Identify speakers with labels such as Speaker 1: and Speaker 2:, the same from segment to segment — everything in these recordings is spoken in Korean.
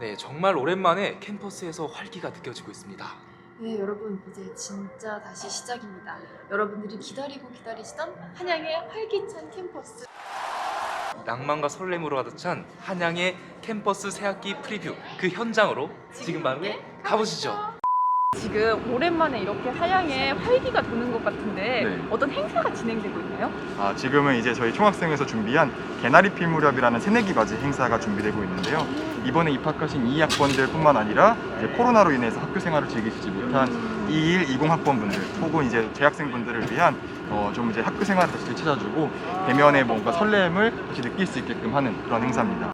Speaker 1: 네, 정말 오랜만에 캠퍼스에서 활기가 느껴지고 있습니다.
Speaker 2: 네, 여러분 이제 진짜 다시 시작입니다. 여러분들이 기다리고 기다리시던 한양의 활기찬 캠퍼스.
Speaker 1: 낭만과 설렘으로 가득 찬 한양의 캠퍼스 새학기 프리뷰 그 현장으로 지금 바로 가보시죠.
Speaker 3: 지금 오랜만에 이렇게 하양에 활기가 도는 것 같은데
Speaker 4: 네.
Speaker 3: 어떤 행사가 진행되고 있나요?
Speaker 4: 아, 지금은 이제 저희 총학생에서 준비한 개나리 필 무렵이라는 새내기 맞이 행사가 준비되고 있는데요. 이번에 입학하신 2학번들뿐만 아니라 이제 코로나로 인해서 학교 생활을 즐기시지 못한 21, 20 학번분들 혹은 이제 재학생분들을 위한 어, 좀 이제 학교 생활을 다시 되찾아주고 대면의 뭔가 설렘을 다시 느낄 수 있게끔 하는 그런 행사입니다.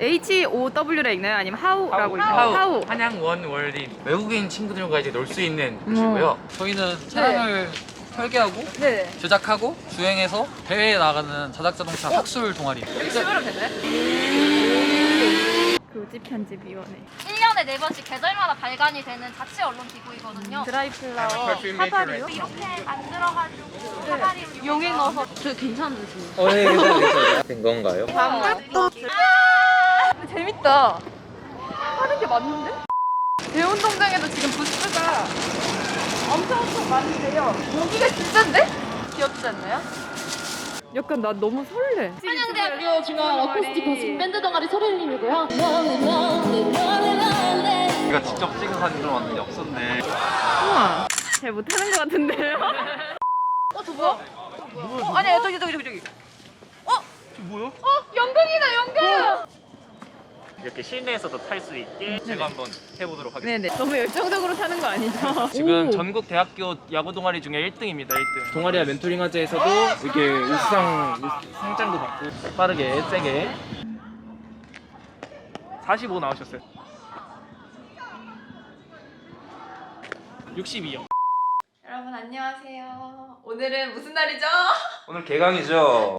Speaker 3: H-O-W라 읽나요? 아니면 하우라고 읽나요?
Speaker 5: 하우.
Speaker 3: 하우.
Speaker 5: 한양 원 월린 외국인 친구들과 이제 놀 수 있는
Speaker 3: 음.
Speaker 5: 곳이고요. 저희는 차량을 설계하고
Speaker 3: 네.
Speaker 5: 제작하고 주행해서 대회에 나가는 자작 자동차 학술 동아리.
Speaker 3: 여기 찍으면 되나요? 교집 편집 위원회.
Speaker 6: 1년에 4번씩 계절마다 발간이 되는 자체 언론 기구이거든요.
Speaker 3: 드라이플라워 사다리요?
Speaker 6: 이렇게 만들어가지고 사다리로 용에 넣어서 저 괜찮으세요?
Speaker 7: 어, 네, 괜찮아요. 된 건가요?
Speaker 3: 감각도 재밌다. 하는 게 맞는데? 대운동장에도 지금 부스가 엄청 엄청 많은데요. 여기가 진짠데? 귀엽지 않나요? 약간 나 너무 설레.
Speaker 6: 한양대학교 중앙 어쿠스틱 고습 밴드 동아리 소리님이고요.
Speaker 7: 제가 직접 찍은 사진은 완전히 없었네.
Speaker 3: 우와. 잘 못하는 것 같은데요? 어, 저 뭐야? 어, 아니야, 저기, 저기, 저기, 저기. 어? 저 뭐야? 어, 연극이다, 연극!
Speaker 8: 이렇게 실내에서도 탈 수 있게 제가 한번 해보도록 하겠습니다.
Speaker 3: 네네. 너무 열정적으로 타는 거 아니죠?
Speaker 8: 지금
Speaker 3: 오.
Speaker 8: 전국 대학교 야구 동아리 중에 1등입니다. 1등.
Speaker 7: 동아리아 멘토링 화제에서도 이렇게 우수상 상장도 받고
Speaker 8: 빠르게 세게 45 나오셨어요. 62요.
Speaker 2: 여러분 안녕하세요. 오늘은 무슨 날이죠?
Speaker 1: 오늘 개강이죠.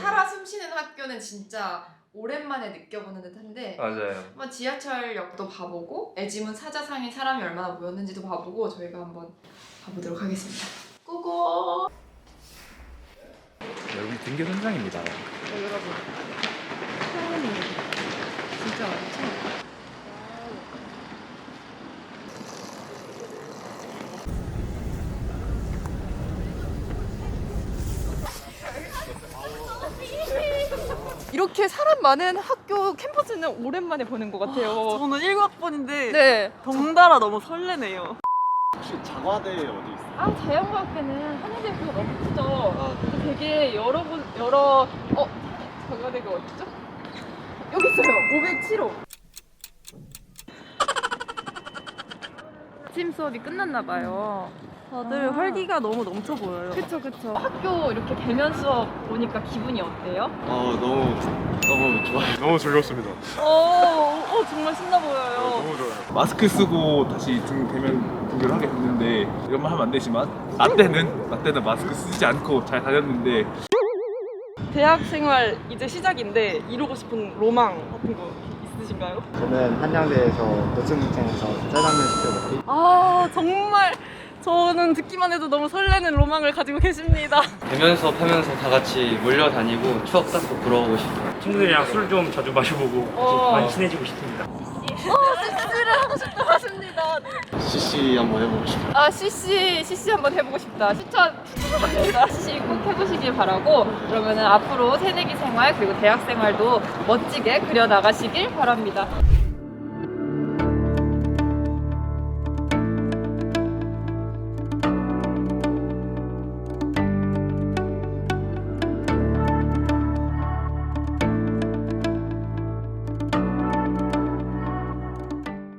Speaker 2: 살아 숨쉬는 학교는 진짜 오랜만에 느껴보는 듯한데
Speaker 1: 맞아요.
Speaker 2: 한번 지하철역도 봐보고 애지문 사자상에 사람이 얼마나 모였는지도 봐보고 저희가 한번 가보도록 하겠습니다. 고고.
Speaker 7: 여기 등교 현장입니다.
Speaker 3: 어, 여러분. 진짜 처음. 이렇게 사람 많은 학교 캠퍼스는 오랜만에 보는 것 같아요.
Speaker 9: 저는 1학번인데
Speaker 3: 네.
Speaker 9: 덩달아 너무 설레네요.
Speaker 4: 혹시 자과대 어디 있어요?
Speaker 3: 아 자연과학계는 한양대학교가 너무 크죠. 되게 여러 분 여러 어 자가대가 어디죠? 여기 있어요. 507호. 아침 수업이 끝났나 봐요.
Speaker 9: 다들
Speaker 3: 아.
Speaker 9: 활기가 너무 넘쳐 보여요.
Speaker 3: 그쵸 그쵸. 학교 이렇게 대면 수업 보니까 기분이 어때요?
Speaker 4: 어, 너무 너무 좋아요. 너무 즐겁습니다.
Speaker 9: 어, 어, 정말 신나 보여요.
Speaker 4: 좋아요.
Speaker 10: 마스크 쓰고 다시 등 대면 등교를 하게 됐는데 이런 말 하면 안 되지만 나 때는 나 때는 마스크 쓰지 않고 잘 다녔는데
Speaker 9: 대학 생활 이제 시작인데 이루고 싶은 로망 같은 거 있으신가요?
Speaker 4: 저는 한양대에서 노천동창에서 짜장면 시켜 먹기.
Speaker 9: 아, 정말 저는 듣기만 해도 너무 설레는 로망을 가지고 계십니다.
Speaker 7: 대면 수업하면서 다 같이 몰려다니고 추억 쌓고 부러우고 싶어요.
Speaker 8: 친구들이랑 술 좀 자주 마셔보고
Speaker 9: 어.
Speaker 8: 많이 친해지고 싶습니다.
Speaker 9: 맞습니다.
Speaker 4: CC 한번 해보고 싶어요.
Speaker 3: 아 CC CC 한번 해보고 싶다. 추천 추천합니다. CC 꼭 해보시길 바라고 그러면은 앞으로 새내기 생활 그리고 대학 생활도 멋지게 그려 나가시길 바랍니다.